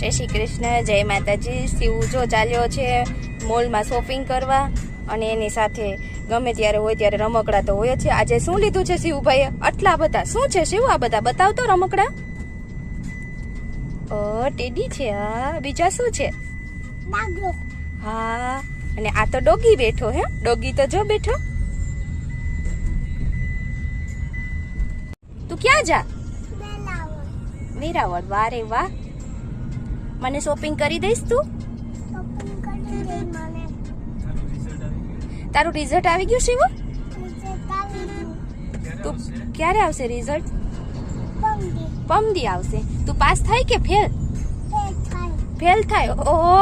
જય શ્રી કૃષ્ણ જય માતાજી. શિવ જો ચાલ્યો છે મોલમાં શોપિંગ કરવા અને એની સાથે ગમે ત્યારે હોય ત્યારે રમકડા તો હોય છે. આજે શું લીધું છે શિવભાઈએ? આટલા બધા. શું છે શિવ આ બધા? બતાવતો રમકડા? ઓ ટેડી છે હા. બીજા શું છે? હા. અને આ તો ડોગી બેઠો હે? ડોગી તો જો બેઠો. તું ક્યાં જા? વેરાવળ વારે વાહ. મને શોપિંગ કરી દઈશ તું? તારું રિઝલ્ટ આવી ગયું શિવ? તું ક્યારે આવશે રિઝલ્ટ પમદી આવશે. તું પાસ થાય કે ફેલ ફેલ થાય. ઓહો.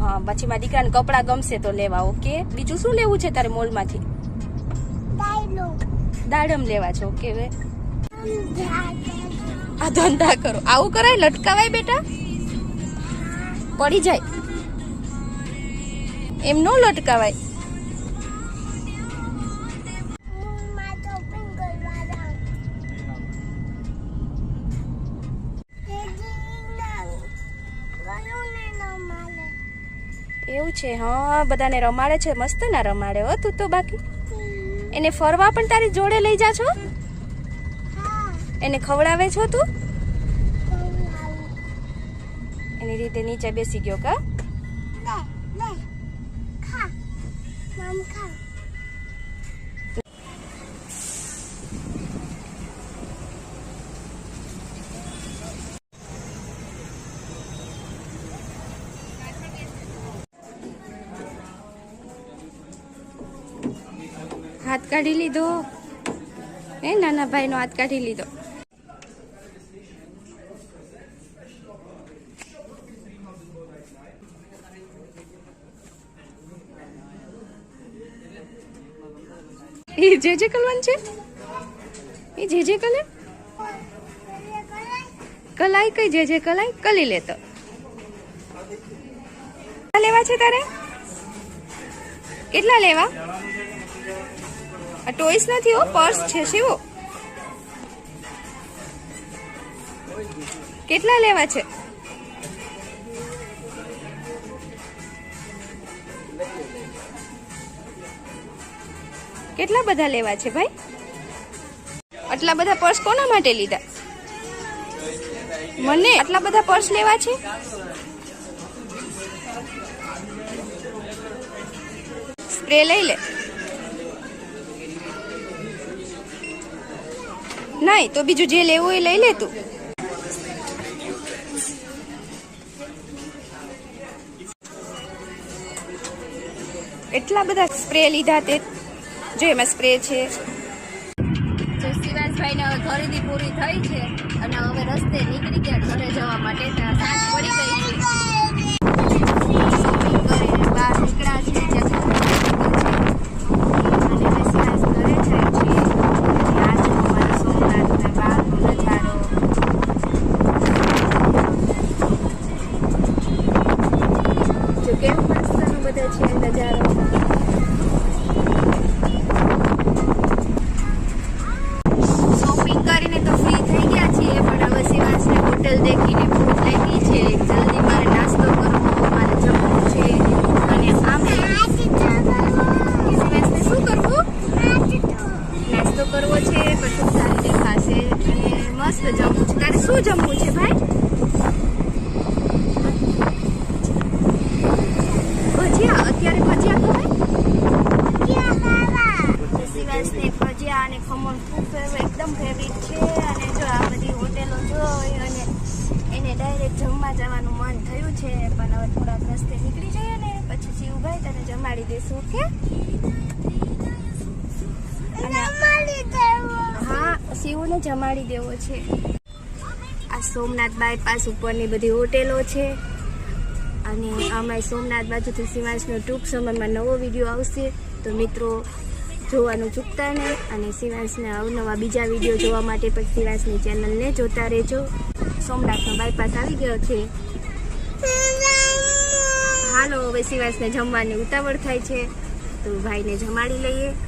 હા પછી મારા દીકરાને કપડાં ગમશે તો લેવા ઓકે? બીજું શું લેવું છે તારે મોલમાંથી દાડમ લેવા છે ઓકે હવે? આ ધંધા કરો. આવું કરાય? લટકાવાય બેટા? પડી જાય. એમ નો લટકાવાય. એવું છે, હા, બધાને રમાડે છે. મસ્ત ના રમાડે હો તું તો બાકી. એને ફરવા પણ તારી જોડે લઈ જા છો એને ખવડાવે છો તું? એની રીતે નીચે બેસી ગયો કા? હાથ કાઢી લીધો. એ નાના ભાઈનો હાથ કાઢી લીધો. એ જે જે કલવાન છે? એ જે જે કલે કલાઈ કઈ જે જે કલાઈ? કલી લેતો લેવા છે તારે? કેટલા લેવા? આ ટોયસ નથી હો પર્સ છે શિવો? કેટલા લેવા છે? કેટલા બધા લેવા છે ભાઈ? આટલા બધા પર્સ કોના માટે લીધા? મને આટલા બધા પર્સ લેવા છે? સ્પ્રે લઈ લે. નહીં, તો બીજું જે લેવું એ લઈ લે તું. એટલા બધા સ્પ્રે લીધા તે જો એમાં સ્પ્રે છે. જો શિવાંશભાઈને હવે ખરીદી પૂરી થઈ છે અને હવે રસ્તે નીકળી ગયા ઘરે જવા માટે સાંજ પડી ગઈ છે. મસ્ત જમવું છે. તારે શું જમવું છે ભાઈ? ભજીયા? અત્યારે ભજીયા ખવાય શિવાંશને ભજીયા અને ખમણ ખૂબ એકદમ ફેવરિટ છે. અને જો આ બધી હોટેલો જોઈ અને એને ડાયરેક્ટ જમવા જવાનું મન થયું છે. પણ હવે થોડાક રસ્તે નીકળી જઈએ ને પછી શિવભાઈ તને જમાડી દેશું ઓકે? અને શિવને જમાડી દેવો છે. આ સોમનાથ બાયપાસ ઉપરની બધી હોટેલો છે. અને અમારી સોમનાથ બાજુથી સિવાંશનો ટૂંક સમયમાં નવો વીડિયો આવશે. તો મિત્રો, જોવાનું ચૂકતા નહીં અને શિવાંશના અવનવા બીજા વીડિયો જોવા માટે પણ સિવાંશની ચેનલને જોતા રહેજો. સોમનાથનો બાયપાસ આવી ગયો છે. હાલો, હવે શિવાંશને જમવાની ઉતાવળ થાય છે. તો ભાઈને જમાડી લઈએ.